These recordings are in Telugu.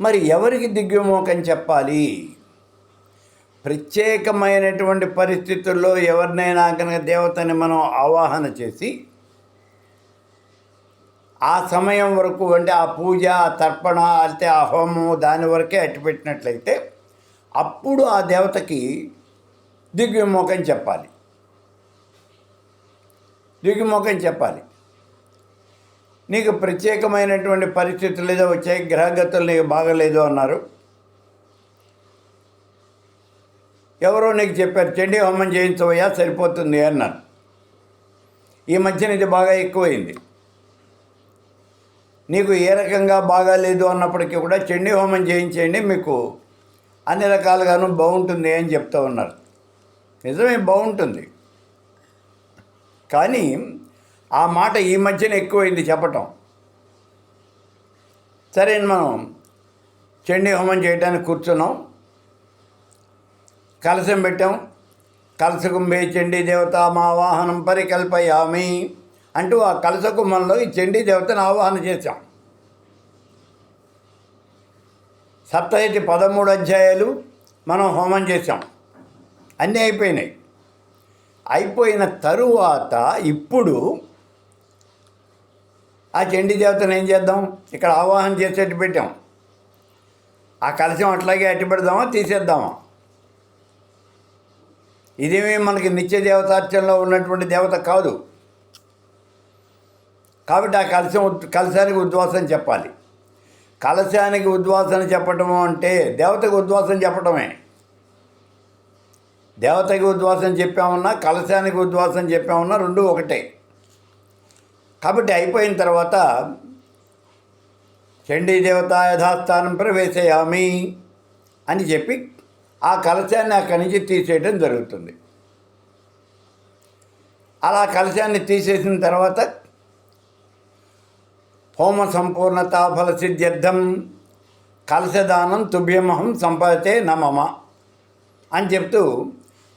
మరి ఎవరికి దిగ్విమోకం చెప్పాలి? ప్రత్యేకమైనటువంటి పరిస్థితుల్లో ఎవరినైనా కనుక దేవతని మనం ఆవాహన చేసి ఆ సమయం వరకు అంటే ఆ పూజ ఆ తర్పణ అంటే ఆ హోమము దాని వరకే అట్టిపెట్టినట్లయితే అప్పుడు ఆ దేవతకి దిగ్విమోకం చెప్పాలి. దిగ్విమోకం చెప్పాలి. నీకు ప్రత్యేకమైనటువంటి పరిస్థితులు ఏదో వచ్చాయి గ్రహగతులు నీకు బాగలేదు అన్నారు. ఎవరో నీకు చెప్పారు చెండి హోమం చేయించవయ్యా సరిపోతుంది అన్నారు. ఈ మధ్యన ఇది బాగా ఎక్కువైంది. నీకు ఏ రకంగా బాగాలేదు అన్నప్పటికీ కూడా చండీ హోమం చేయించేయండి మీకు అన్ని రకాలుగాను బాగుంటుంది అని చెప్తూ ఉన్నారు. నిజమే బాగుంటుంది. కానీ ఆ మాట ఈ మధ్యన ఎక్కువైంది చెప్పటం. సరే మనం చండీ హోమం చేయడానికి కూర్చున్నాం. కలశం పెట్టాం. కలసకుంభే చండీ దేవత మా వాహనం పరికల్పయామి అంటూ ఆ కలసకుంభంలో ఈ చండీ దేవతను ఆవాహన చేశాం. సప్తహతి పదమూడు అధ్యాయాలు మనం హోమం చేసాం అన్నీ అయిపోయినాయి. అయిపోయిన తరువాత ఇప్పుడు ఆ చండీ దేవతను ఏం చేద్దాం? ఇక్కడ ఆవాహన చేసేట్టు పెట్టాం. ఆ కలశం అట్లాగే అట్టి పెడదామా తీసేద్దామా? ఇదేమీ మనకి నిత్య దేవతార్చనలో ఉన్నటువంటి దేవత కాదు. కాబట్టి ఆ కలశం కలశానికి ఉద్వాసన చెప్పాలి. కలశానికి ఉద్వాసన చెప్పటము అంటే దేవతకు ఉద్వాసన చెప్పటమే. దేవతకి ఉద్వాసం చెప్పామన్నా కలశానికి ఉద్వాసం చెప్పామన్నా రెండు ఒకటే. కాబట్టి అయిపోయిన తర్వాత చండీ దేవత యథాస్థానం ప్రవేశయామి అని చెప్పి ఆ కలశాన్ని అక్కడి నుంచి తీసేయడం జరుగుతుంది. అలా కలశాన్ని తీసేసిన తర్వాత హోమ సంపూర్ణత ఫల సిద్ధ్యర్థం కలశదానం తుభ్యమహం సంపాదితే నమమ అని చెప్తూ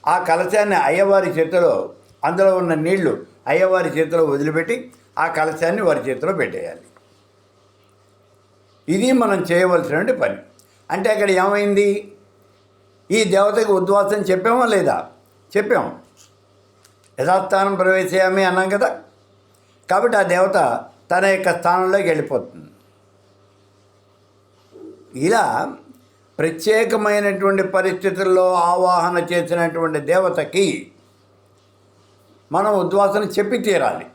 ఆ కలశాన్ని అయ్యవారి చేతిలో అందులో ఉన్న నీళ్ళు అయ్యవారి చేతిలో వదిలిపెట్టి ఆ కలశాన్ని వారి చేతిలో పెట్టేయాలి. ఇది మనం చేయవలసినటువంటి పని. అంటే అక్కడ ఏమైంది? ఈ దేవతకి ఉద్వాసం చెప్పామా లేదా? చెప్పాం. యథాస్థానం ప్రవేశయామి అన్నాం కదా. కాబట్టి ఆ దేవత తన యొక్క స్థానంలోకి వెళ్ళిపోతుంది. ఇలా ప్రత్యేకమైనటువంటి పరిస్థితుల్లో ఆవాహన చేసినటువంటి దేవతకి మనం ఉద్వాసన చెప్పి తీరాలి.